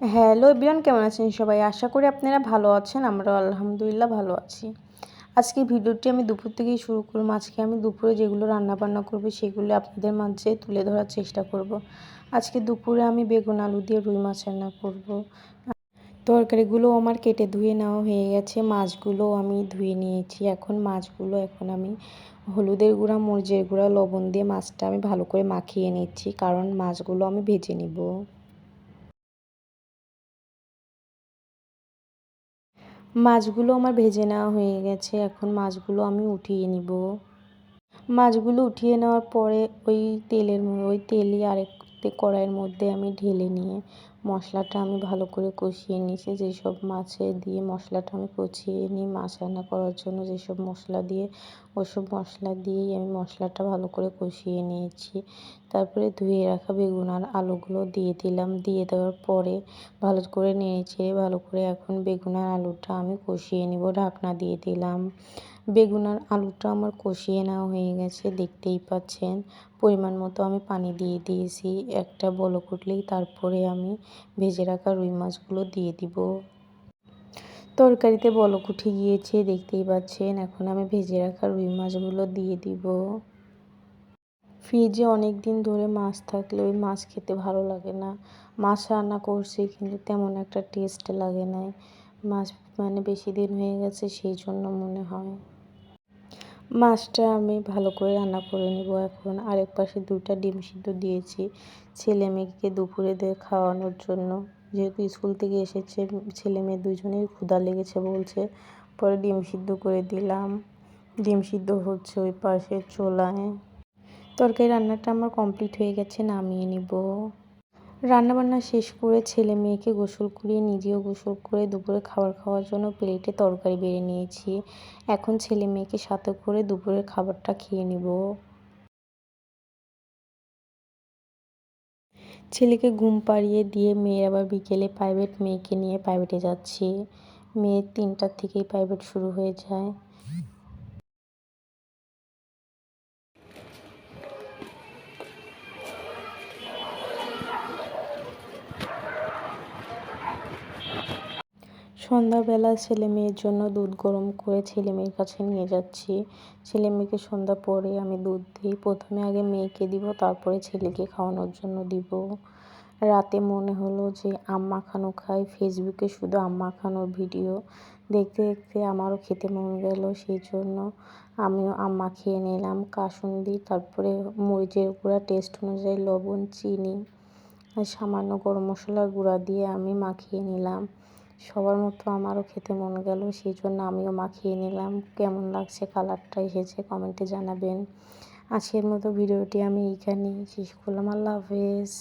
Hello everyone, কেমন আছেন সবাই? আশা করি আপনারা ভালো আছেন আমরা আলহামদুলিল্লাহ ভালো আছি। আজকে ভিডিওটি আমি দুপুর থেকেই শুরু করব। আজকে আমি দুপুরে যেগুলো রান্না বান্না করব, সেগুলো আপনাদের মাঝে তুলে ধরার চেষ্টা করব। আজকে দুপুরে আমি বেগুন আলু দিয়ে রুই মাছ রান্না করব। তরকারিগুলো আমার কেটে ধুয়ে নেওয়া হয়ে গেছে, মাছগুলো আমি ধুয়ে নিয়েছি। এখন মাছগুলো, এখন আমি হলুদের গুঁড়া, মরিচের গুঁড়া, লবণ দিয়ে মাছটা আমি ভালো করে মাখিয়ে নিচ্ছি, কারণ মাছগুলো আমি ভেজে নিব। মাছগুলো আমার ভেজে নেওয়া হয়ে গেছে, এখন মাছগুলো আমি উঠিয়ে নিব। মাছগুলো উঠিয়ে নেওয়ার পরে ওই তেলের ওই তেলই আরেক কড়াইয়ের মধ্যে আমি ঢেলে নিয়ে মশলাটা আমি ভালো করে কষিয়ে নিয়েছি। যেসব মাছে দিয়ে মশলাটা আমি কষিয়ে নিই, মাছ রান্না করার জন্য যেসব মশলা দিয়ে, ওসব মশলা দিয়েই আমি মশলাটা ভালো করে কষিয়ে নিয়েছি। তারপরে ধুয়ে রাখা বেগুন আর আলুগুলো দিয়ে দিলাম। দিয়ে দেওয়ার পরে ভালো করে নেড়ে ভালো করে এখন বেগুন আর আলুটা আমি কষিয়ে নিব, ঢাকনা দিয়ে দিলাম। বেগুন আর আলুটা আমার কষিয়ে নেওয়া হয়ে গেছে, দেখতেই পাচ্ছেন। পরিমাণ মতো আমি পানি দিয়ে দিয়েছি। একটা বলো করলেই তারপরে আমি ভেজে রাখা রুই মাছগুলো দিয়ে দিব। তরকারিতে বলক উঠে গিয়েছে, দেখতেই পাচ্ছেন, এখন আমি ভেজে রাখা রুই মাছগুলো দিয়ে দিব। ফ্রিজে অনেক দিন ধরে মাছ থাকলে ওই মাছ খেতে ভালো লাগে না। মাছ রান্না করছি কিন্তু তেমন একটা টেস্ট লাগে নাই। মাছ মানে বেশি দিন হয়ে গেছে, সেই জন্য মনে হয়। মাছটা আমি ভালো করে রান্না করে নেব এখন। আরেক পাশে দুটা ডিম সিদ্ধ দিয়েছি। ছেলে মেয়েকে দুপুরে খাওয়ানোর জন্য। যেহেতু স্কুল থেকে এসেছে, ছেলে মেয়ে দুজনেই ক্ষুধা লেগেছে বলছে। পরে ডিম সিদ্ধ করে দিলাম। ডিম সিদ্ধ হচ্ছে ওই পাশে চোলায়। তরকারি রান্নাটা আমার কমপ্লিট হয়ে গেছে, নামিয়ে নিব। রান্নাবান্না শেষ করে ছেলে মেয়েকে গোসল করিয়ে নিজেও গোসল করে দুপুরে খাবার খাওয়ার জন্য প্লেটে তরকারি বেড়ে নিয়েছি। এখন ছেলে মেয়েকে সাথে করে দুপুরের খাবারটা খেয়ে নিব। ছেলেকে ঘুম পাড়িয়ে দিয়ে মেয়ে আবার বিকেলে প্রাইভেট মেয়েকে নিয়ে প্রাইভেটে যাচ্ছি। মেয়ের তিনটার থেকেই প্রাইভেট শুরু হয়ে যায়। সন্ধ্যাবেলা ছেলে মেয়ের জন্য দুধ গরম করে ছেলে মেয়ের কাছে নিয়ে যাচ্ছি। ছেলে মেয়েকে সন্ধ্যা পরে আমি দুধ দিই। প্রথমে আগে মেয়েকে দিব, তারপরে ছেলেকে খাওয়ানোর জন্য দিব। রাতে মনে হলো যে আম্মা খানো খাই ফেসবুকে শুধু আম্মা খানোর ভিডিও। দেখতে দেখতে আমারও খেতে মন গেল, সেই জন্য আমিও আম্মা খেয়ে নিলাম। কাসুন্দি তারপরে মরিচের গুঁড়া টেস্ট অনুযায়ী লবণ, চিনি সামান্য গরম মশলার গুঁড়া দিয়ে আমি মাখিয়ে নিলাম। সবার মতো আমারও খেতে মন গেল, সেই জন্য আমিও মাখিয়ে নিলাম। কেমন লাগছে কালারটা এসেছে কমেন্টে জানাবেন। আজকের মতো ভিডিওটি আমি এইখানেই শেষ করলাম। আল্লাহ হাফেজ।